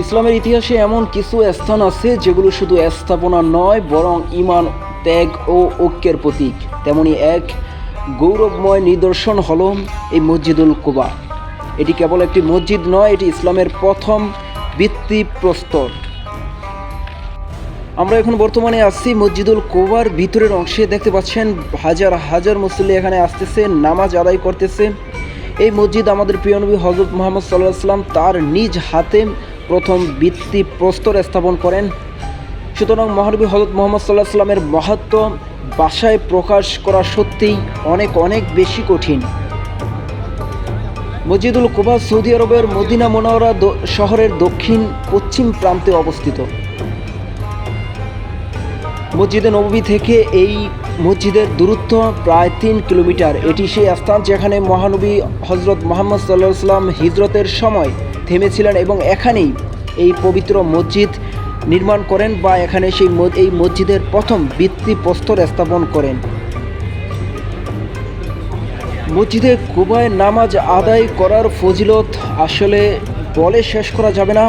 ইসলামের ইতিহাসে এমন কিছু স্থান আছে যেগুলো শুধু স্থাপনা নয়, বরং ইমান ত্যাগ ও ঐক্যের প্রতীক। তেমনি এক গৌরবময় নিদর্শন হলো এই মসজিদুল কুবা। এটি কেবল একটি মসজিদ নয়, এটি ইসলামের প্রথম ভিত্তিপ্রস্তর। আমরা এখন বর্তমানে আসছি মসজিদুল কোবার, ভিতরের অংশে দেখতে পাচ্ছেন হাজার হাজার মুসল্লি এখানে আসতেছে, নামাজ আদায় করতেছে। এই মসজিদ আমাদের প্রিয় নবী হজরত মোহাম্মদ সাল্লাহ সাল্লাম তার নিজ হাতে প্রথম ভিত্তি প্রস্তর স্থাপন করেন। সুতরাং মহানবী হজরত মোহাম্মদ সাল্লাহ সাল্লামের মাহাত্ম বাসায় প্রকাশ করা সত্যিই অনেক অনেক বেশি কঠিন। মসজিদুল কোবা সৌদি আরবের মদিনা মোনাওয়ারা শহরের দক্ষিণ পশ্চিম প্রান্তে অবস্থিত। মসজিদে নবী থেকে এই মসজিদের দূরত্ব প্রায় তিন কিলোমিটার। এটি সেই স্থান যেখানে মহানবী হজরত মোহাম্মদ সাল্লাহ সাল্লাম হিজরতের সময় থেমেছিলেন এবং এখানেই এই পবিত্র মসজিদ নির্মাণ করেন বা এখানে সেই এই মসজিদের প্রথম ভিত্তিপ্রস্তর স্থাপন করেন। মসজিদে কুবায় নামাজ আদায় করার ফজিলত আসলে বলে শেষ করা যাবে না।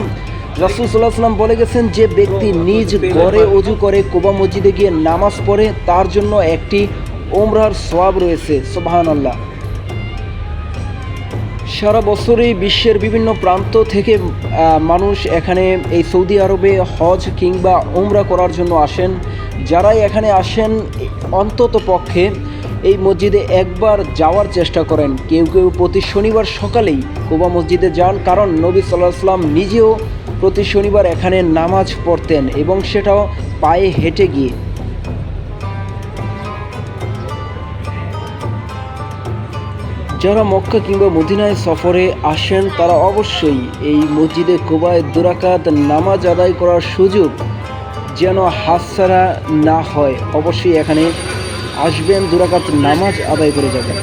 রাসুল সাল্লাহ সাল্লাম বলে গেছেন, যে ব্যক্তি নিজ ঘরে অজু করে কুবা মসজিদে গিয়ে নামাজ পড়ে, তার জন্য একটি ওমরার সোয়াব রয়েছে। সোবাহান আল্লাহ সারা বছরই বিশ্বের বিভিন্ন প্রান্ত থেকে মানুষ এখানে এই সৌদি আরবে হজ কিংবা উমরা করার জন্য আসেন। যারাই এখানে আসেন, অন্তত পক্ষে এই মসজিদে একবার যাওয়ার চেষ্টা করেন। কেউ কেউ প্রতি শনিবার সকালেই কুবা মসজিদে যান, কারণ নবী সাল্লাহ নিজেও প্রতি শনিবার এখানে নামাজ পড়তেন এবং সেটাও পায়ে হেঁটে গিয়ে। যারা মক্কা কিংবা মদিনায় সফরে আসেন তারা অবশ্যই এই মসজিদে কোবায় দুরাকাত নামাজ আদায় করার সুযোগ যেন হাতছাড়া না হয়। অবশ্যই এখানে আসবেন দুরাকাত নামাজ আদায় করে যাবেন।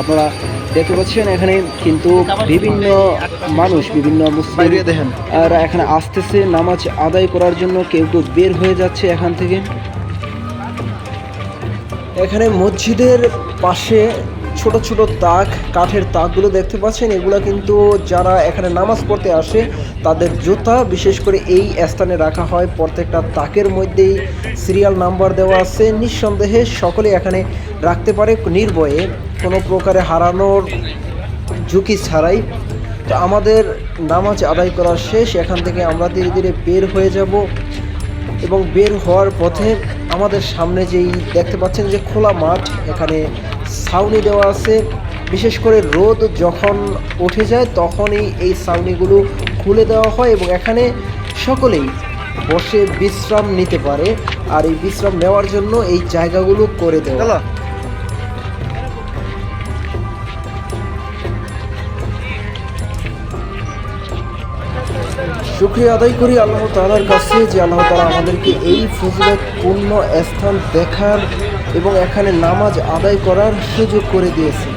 আপনারা দেখতে পাচ্ছেন এখানে কিন্তু বিভিন্ন মানুষ বিভিন্ন মুসলিম আর এখানে আসতেছে নামাজ আদায় করার জন্য। কেউ কেউ বের হয়ে যাচ্ছে এখান থেকে। এখানে মসজিদের পাশে ছোট ছোট তাক, কাঠের তাকগুলো দেখতে পাচ্ছেন। এগুলো কিন্তু যারা এখানে নামাজ পড়তে আসে, তাদের জুতা, বিশেষ করে এই স্থানে রাখা হয়। প্রত্যেকটা তাকের মধ্যেই সিরিয়াল নাম্বার দেওয়া আছে। নিঃসন্দেহে সকলে এখানে রাখতে পারে নির্ভয়ে। কোনো প্রকারে হারানোর ঝুঁকি ছাড়াই। তো আমাদের নামাজ আদায় করা শেষ। এখান থেকে আমরা ধীরে ধীরে বের হয়ে যাব। এবং বের হওয়ার পথে আমাদের সামনে যেই দেখতে পাচ্ছেন যে খোলা মাঠ, এখানে ছাউনি দেওয়া আছে। বিশেষ করে রোদ যখন উঠে যায়, তখনই এই ছাউনিগুলো খুলে দেওয়া হয় এবং এখানে সকলেই বসে বিশ্রাম নিতে পারে। আর এই বিশ্রাম নেওয়ার জন্য এই জায়গাগুলো করে দেওয়া। শুক্রিয়া আদায় করি আল্লাহ তালার কাছে যে আল্লাহ তালা আমাদেরকে এই ফজিলতপূর্ণ স্থান দেখার এবং এখানে নামাজ আদায় করার সুযোগ করে দিয়েছে